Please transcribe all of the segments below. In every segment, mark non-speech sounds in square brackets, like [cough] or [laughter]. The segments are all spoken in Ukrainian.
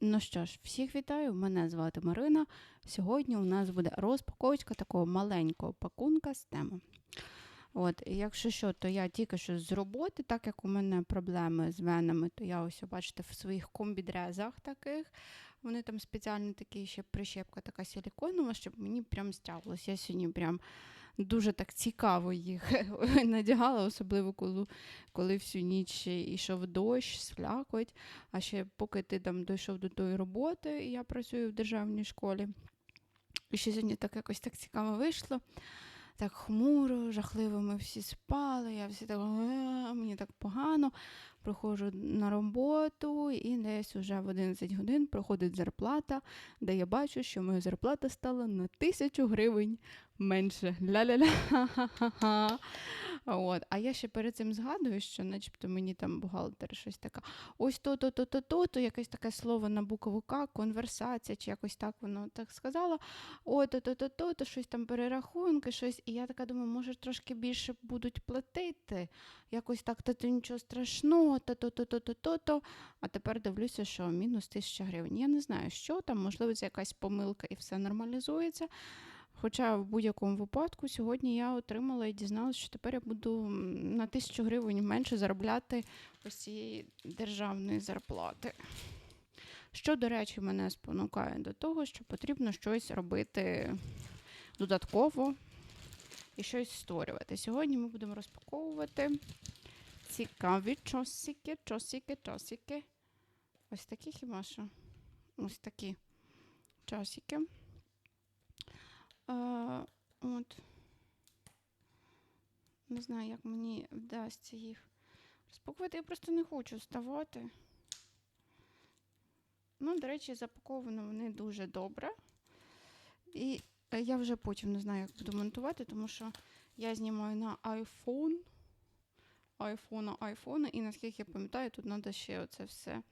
Ну що ж, всіх вітаю, мене звати Марина. Сьогодні у нас буде розпаковочка такого маленького пакунка з теми. От, якщо що, то я тільки що з роботи, так як у мене проблеми з венами, то я ось, бачите, в своїх комбідрезах таких. Вони там спеціально такі ще прищепка така силіконова, щоб мені прям стягувалось. Я сьогодні прям дуже так цікаво їх [laughs] надягала, особливо коли, коли всю ніч йшов дощ, слякоть. А ще поки ти там дійшов до тої роботи, і я працюю в державній школі. І ще сьогодні так якось так цікаво вийшло. Так хмуро, жахливо, ми всі спали, я всі так, «Е, мені так погано. Приходжу на роботу, і десь уже в 11 годин проходить зарплата, де я бачу, що моя зарплата стала на тисячу гривень менше. Ля-ля-ля. От. А я ще перед цим згадую, що начебто мені там бухгалтер щось таке. Ось то, то, то, то, то, то якесь таке слово на букву К, конверсація, чи якось так воно так сказала. Ой, то, то, то, то, то щось там перерахунки, щось. І я така думаю, може трошки більше будуть платити. Якось так, то, то нічого страшного, то, то, то, то, то, то, то. А тепер дивлюся, що мінус тисяча гривень. Я не знаю, що там, можливо, це якась помилка і все нормалізується. Хоча в будь-якому випадку сьогодні я отримала і дізналася, що тепер я буду на тисячу гривень менше заробляти ось цієї державної зарплати. Що, до речі, мене спонукає до того, що потрібно щось робити додатково і щось створювати. Сьогодні ми будемо розпаковувати цікаві чосики, чосики, чосики. Ось такі хіба що? Ось такі часики. А, от. Не знаю, як мені вдасться їх розпакувати. Я просто не хочу вставати. Ну, до речі, запаковано вони дуже добре. І е, я вже потім не знаю, як буду монтувати, тому що я знімаю на iPhone. iPhone, iPhone, і наскільки я пам'ятаю, тут треба ще оце все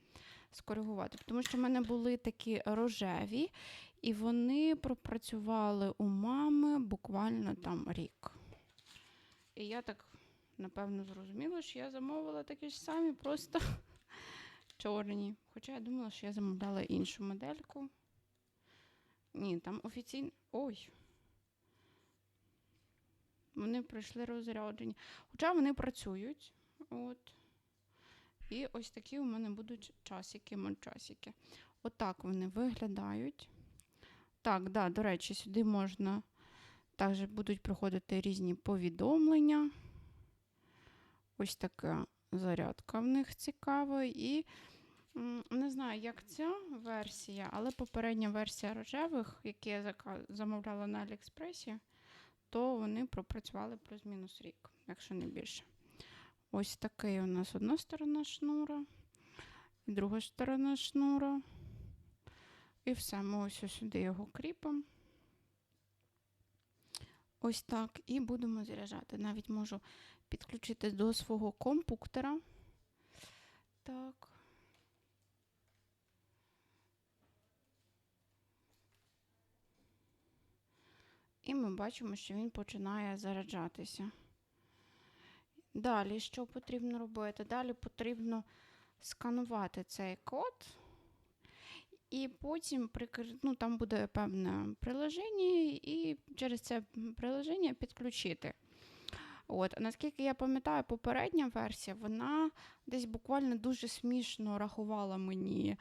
скоригувати. Тому що в мене були такі рожеві, і вони пропрацювали у мами буквально там рік. І я так, напевно, зрозуміла, що я замовила такі ж самі, просто [laughs] чорні. Хоча я думала, що я замовляла іншу модельку. Ні, там офіційно. Ой. Вони пройшли розряджені. Хоча вони працюють. От. І ось такі у мене будуть часики, мончасики. Отак вони виглядають. Так, да, до речі, сюди можна також будуть приходити різні повідомлення. Ось така зарядка в них цікава. І не знаю, як ця версія, але попередня версія рожевих, які я замовляла на Аліекспресі, то вони пропрацювали плюс-мінус рік, якщо не більше. Ось такий у нас одна сторона шнура, друга сторона шнура. І все, ми ось сюди його кріпимо. Ось так. І будемо заряджати. Навіть можу підключити до свого компуктора. Так. І ми бачимо, що він починає заряджатися. Далі, що потрібно робити? Далі потрібно сканувати цей код. І потім ну, там буде певне приложення, і через це приложення підключити. От, наскільки я пам'ятаю, попередня версія, вона десь буквально дуже смішно рахувала мені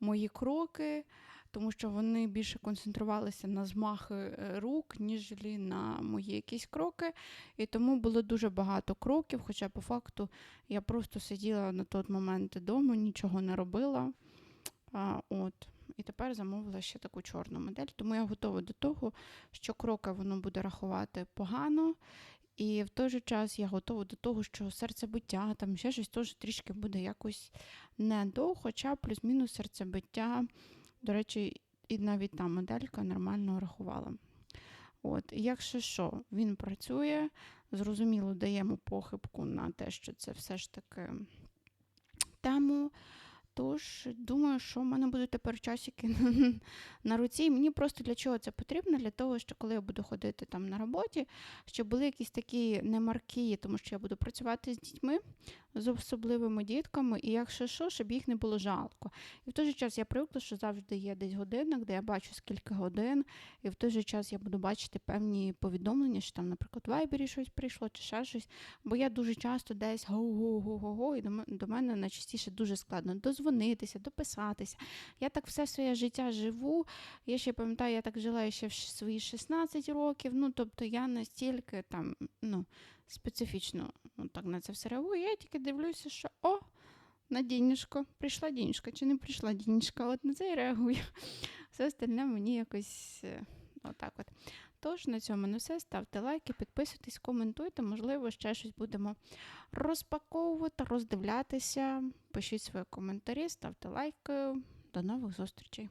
мої кроки, тому що вони більше концентрувалися на змахи е, рук, ніж на мої якісь кроки. І тому було дуже багато кроків, хоча по факту я просто сиділа на той момент вдома, нічого не робила. А, от. І тепер замовила ще таку чорну модель. Тому я готова до того, що кроки воно буде рахувати погано. І в той же час я готова до того, що серцебиття, там ще щось теж трішки буде якось не до, хоча плюс-мінус серцебиття, до речі, і навіть та моделька нормально рахувала. От, якщо що, він працює, зрозуміло, даємо похибку на те, що це все ж таки Тож, думаю, що в мене будуть тепер часики [laughs] на руці. І мені просто для чого це потрібно? Для того, що коли я буду ходити там на роботі, щоб були якісь такі немарки, тому що я буду працювати з дітьми, з особливими дітками, і якщо що, щоб їх не було жалко. І в той же час я привикла, що завжди є десь годинник, де я бачу скільки годин, і в той же час я буду бачити певні повідомлення, що там, наприклад, в Вайбері щось прийшло чи ще щось. Бо я дуже часто десь го-го-го-го-го, і до мене найчастіше дуже складно дозвонитися, дописатися. Я так все своє життя живу. Я ще пам'ятаю, я так жила ще в свої 16 років. Ну, тобто я настільки там, ну, специфічно ну, так на це все реагую. Я тільки дивлюся, що о, на денежко, прийшла денежка чи не прийшла денежка. От на це і реагую. Все остальне мені якось е, отак от. Тож на цьому не все. Ставте лайки, підписуйтесь, коментуйте. Можливо, ще щось будемо розпаковувати, роздивлятися. Пишіть свої коментарі, ставте лайки. До нових зустрічей.